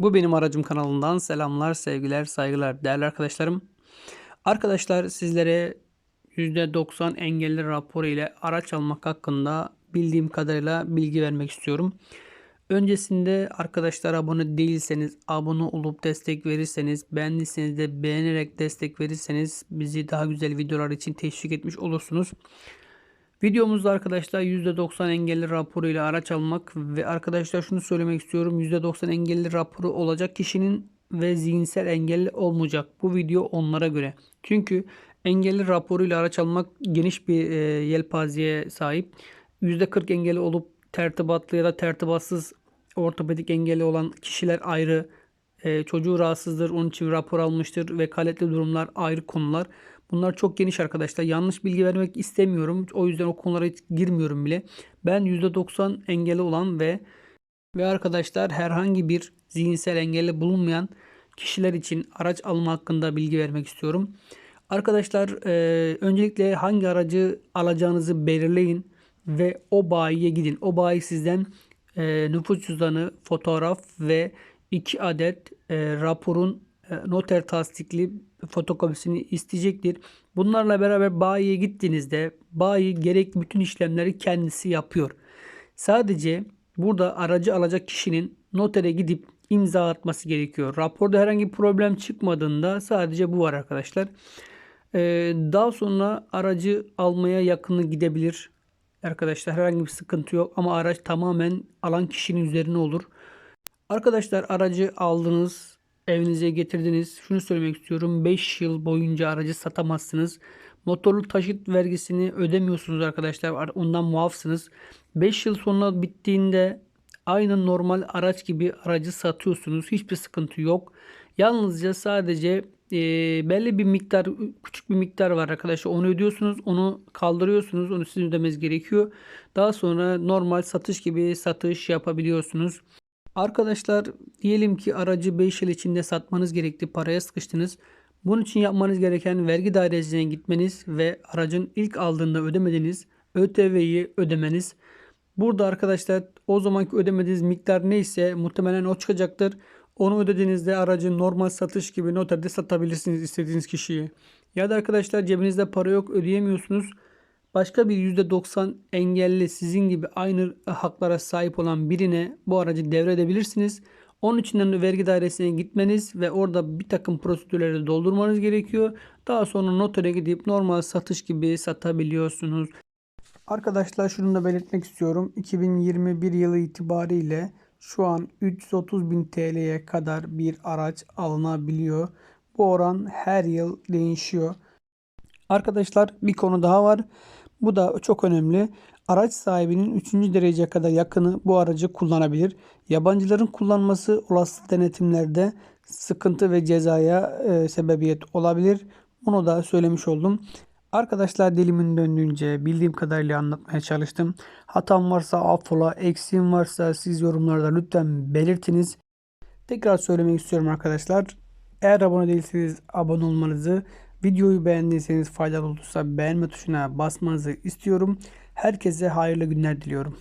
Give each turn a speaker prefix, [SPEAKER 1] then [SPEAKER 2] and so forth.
[SPEAKER 1] Bu benim aracım kanalından selamlar, sevgiler, saygılar değerli arkadaşlarım. Arkadaşlar sizlere %90 engelli raporu ile araç almak hakkında bildiğim kadarıyla bilgi vermek istiyorum. Öncesinde arkadaşlar abone değilseniz abone olup destek verirseniz beğendiyseniz de beğenerek destek verirseniz bizi daha güzel videolar için teşvik etmiş olursunuz. Videomuzda arkadaşlar %90 engelli raporu ile araç almak ve arkadaşlar şunu söylemek istiyorum. %90 engelli raporu olacak kişinin ve zihinsel engelli olmayacak. Bu video onlara göre. Çünkü engelli raporu ile araç almak geniş bir e, yelpazeye sahip. %40 engelli olup tertibatlı ya da tertibatsız ortopedik engelli olan kişiler ayrı. E, çocuğu rahatsızdır, onun için rapor almıştır. Vekaletli durumlar ayrı konular. Bunlar çok geniş arkadaşlar. Yanlış bilgi vermek istemiyorum. O yüzden o konulara hiç girmiyorum bile. Ben %90 engelli olan ve ve arkadaşlar herhangi bir zihinsel engelli bulunmayan kişiler için araç alma hakkında bilgi vermek istiyorum. Arkadaşlar e, öncelikle hangi aracı alacağınızı belirleyin ve o bayiye gidin. O bayi sizden e, nüfus cüzdanı, fotoğraf ve 2 adet e, raporun noter tasdikli fotokopisini isteyecektir. Bunlarla beraber bayiye gittiğinizde bayi gerekli bütün işlemleri kendisi yapıyor. Sadece burada aracı alacak kişinin notere gidip imza atması gerekiyor. Raporda herhangi bir problem çıkmadığında sadece bu var arkadaşlar. Ee, daha sonra aracı almaya yakını gidebilir. Arkadaşlar herhangi bir sıkıntı yok ama araç tamamen alan kişinin üzerine olur. Arkadaşlar aracı aldınız, evinize getirdiniz. Şunu söylemek istiyorum. 5 yıl boyunca aracı satamazsınız. Motorlu taşıt vergisini ödemiyorsunuz arkadaşlar. Ondan muafsınız. 5 yıl sonra bittiğinde aynı normal araç gibi aracı satıyorsunuz. Hiçbir sıkıntı yok. Yalnızca sadece e, belli bir miktar küçük bir miktar var arkadaşlar. Onu ödüyorsunuz. Onu kaldırıyorsunuz. Onu sizin ödemeniz gerekiyor. Daha sonra normal satış gibi satış yapabiliyorsunuz. Arkadaşlar diyelim ki aracı 5 yıl içinde satmanız gerekti. Paraya sıkıştınız. Bunun için yapmanız gereken vergi dairesine gitmeniz ve aracın ilk aldığında ödemediğiniz ÖTV'yi ödemeniz. Burada arkadaşlar o zamanki ödemediğiniz miktar neyse muhtemelen o çıkacaktır. Onu ödediğinizde aracı normal satış gibi noterde satabilirsiniz istediğiniz kişiye. Ya da arkadaşlar cebinizde para yok ödeyemiyorsunuz. Başka bir %90 engelli sizin gibi aynı haklara sahip olan birine bu aracı devredebilirsiniz. Onun için de vergi dairesine gitmeniz ve orada bir takım prosedürleri doldurmanız gerekiyor. Daha sonra notere gidip normal satış gibi satabiliyorsunuz. Arkadaşlar şunu da belirtmek istiyorum. 2021 yılı itibariyle şu an 330 bin TL'ye kadar bir araç alınabiliyor. Bu oran her yıl değişiyor. Arkadaşlar bir konu daha var. Bu da çok önemli. Araç sahibinin 3. dereceye kadar yakını bu aracı kullanabilir. Yabancıların kullanması olası denetimlerde sıkıntı ve cezaya e, sebebiyet olabilir. Bunu da söylemiş oldum. Arkadaşlar dilimin döndüğünce bildiğim kadarıyla anlatmaya çalıştım. Hatam varsa affola, eksiğim varsa siz yorumlarda lütfen belirtiniz. Tekrar söylemek istiyorum arkadaşlar. Eğer abone değilseniz abone olmanızı, videoyu beğendiyseniz faydalı olursa beğenme tuşuna basmanızı istiyorum. Herkese hayırlı günler diliyorum.